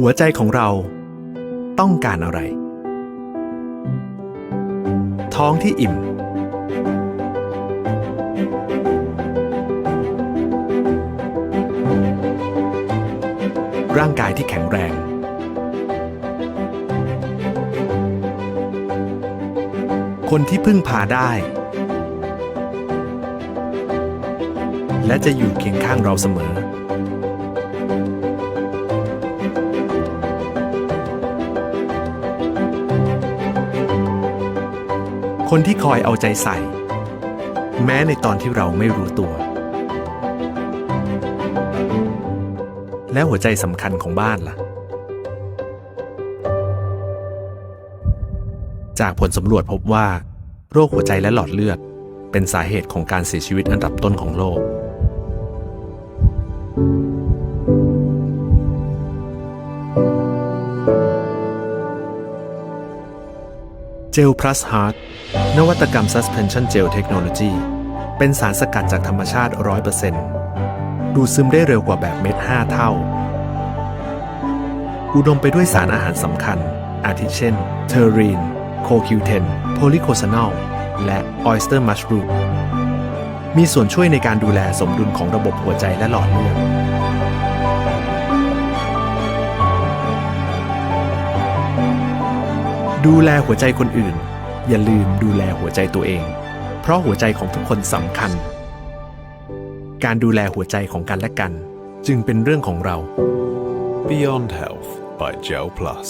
หัวใจของเราต้องการอะไร ท้องที่อิ่ม ร่างกายที่แข็งแรง คนที่พึ่งพาได้ และจะอยู่เคียงข้างเราเสมอ คนที่คอยเอาใจใส่ แม้ในตอนที่เราไม่รู้ตัว และหัวใจสำคัญของบ้านล่ะ จากผลสำรวจพบว่า โรคหัวใจและหลอดเลือด เป็นสาเหตุของการเสียชีวิตอันดับต้นของโลก เจล plus heart นวัตกรรม suspension gel technology เป็นสารสกัดจากธรรมชาติ 100%ดูดซึมได้เร็วกว่าแบบเม็ด 5 เท่า อุดมไปด้วยสารอาหารสำคัญ อาทิเช่น เทอรีน โคคิวเทน โพลิโคซานอล และออยสเตอร์มัชรูมมีส่วนช่วยในการดูแลสมดุลของระบบหัวใจและหลอดเลือด ดูแลหัวใจคนอื่น อย่าลืมดูแลหัวใจตัวเอง เพราะหัวใจของทุกคนสำคัญ การดูแลหัวใจของกันและกัน จึงเป็นเรื่องของเรา Beyond Health by Gel Plus.